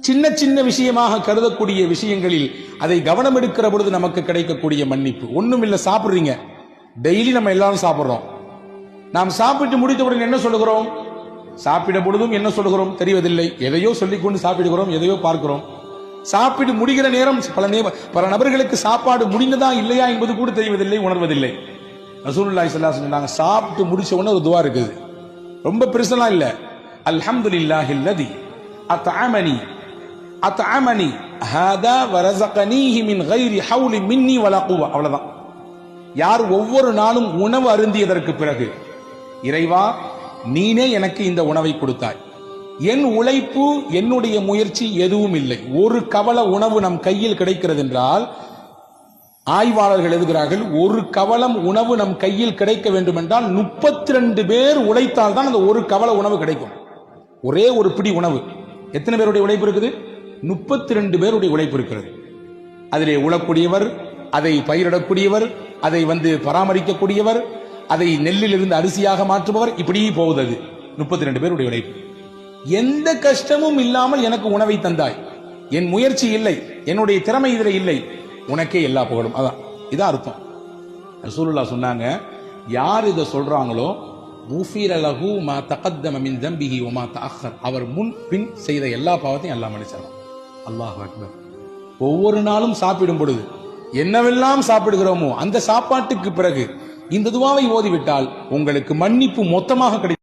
சின்ன சின்ன விஷயமாக கருதக்கூடிய விஷயங்களில் அதை கவனம் எடுக்கிற பொழுது நமக்கு கிடைக்கக்கூடிய மன்னிப்பு. ஒன்றும் இல்லை சாப்பிட்றீங்க. டெய்லி நம்ம எல்லாரும் சாப்பிட்றோம். நாம் சாப்பிட்டு முடித்தவுடன் என்ன சொல்லுகிறோம்? சாப்பிட பொழுதும் என்ன சொல்லுகிறோம்? தெரிவதில்லை. எதையோ சொல்லிக்கொண்டு சாப்பிடுகிறோம் எதையோ பார்க்கிறோம். சாப்பிட்டு முடிகிற நேரம் பல நேரம் பல நபர்களுக்கு சாப்பாடு முடிந்ததா இல்லையா என்பது கூட தெரிவதில்லை உணர்வதில்லை. ரசூல்லாய் ஸல்லல்லாஹு சொன்னாங்க சாப்பிட்டு முடிச்ச உடனே ஒரு துவா இருக்குது. ரொம்ப பெருசெல்லாம் இல்ல. அல்ஹம்துலில்லாஹி அல்லதி அத்அமனி ஹாதா வரசகனீஹி மின் கைரி ஹவுலி மின்னி வலா அவ்வளவுதான். யார் ஒவ்வொரு நாளும் உணவு அருந்தியதற்கு பிறகு இறைவா நீனே எனக்கு இந்த உணவை கொடுத்தாய். என் உழைப்பு என்னுடைய முயற்சி எதுவும் இல்லை. ஒரு கவல உணவு நம் கையில் கிடைக்கிறது என்றால் ஆய்வாளர்கள் எழுதுகிறார்கள் ஒரு கவலம் உணவு நம் கையில் கிடைக்க வேண்டும் என்றால் முப்பத்தி ரெண்டு பேர் உழைத்தால் தான் அந்த ஒரு கவல உணவு கிடைக்கும். ஒரே ஒரு பிடி உணவு. எத்தனை பேருடைய உழைப்பு இருக்குது? முப்பத்தி ரெண்டு பேருடைய உழைப்பு இருக்கிறது. அதிலே உழக்கூடியவர் அதை பயிரிடக்கூடியவர் அதை வந்து பராமரிக்கக்கூடியவர் அதை நெல்லிலிருந்து அரிசியாக மாற்றுபவர் இப்படி போகுது அது முப்பத்தி ரெண்டு பேருடைய உழைப்பு. எந்த கஷ்டமும் இல்லாமல் எனக்கு உணவை தந்தாய். என் முயற்சி இல்லை. என்னுடைய திறமை இதில் இல்லை. உனக்கே எல்லா புகழும். அதான். இதான் அர்த்தம். ரசூலுல்லா சொன்னாங்க யார் இதை சொல்றாங்களோ அவர் முன் பின் செய்த எல்லா பாவத்தையும் எல்லாம் மனுஷரும் அல்லாஹ் அக்பர். ஒவ்வொரு நாளும் சாப்பிடும் பொழுது என்னவெல்லாம் சாப்பிடுகிறோமோ அந்த சாப்பாட்டுக்கு பிறகு இந்த துவாவை ஓதிவிட்டால் உங்களுக்கு மன்னிப்பு மொத்தமாக கிடைக்கும்.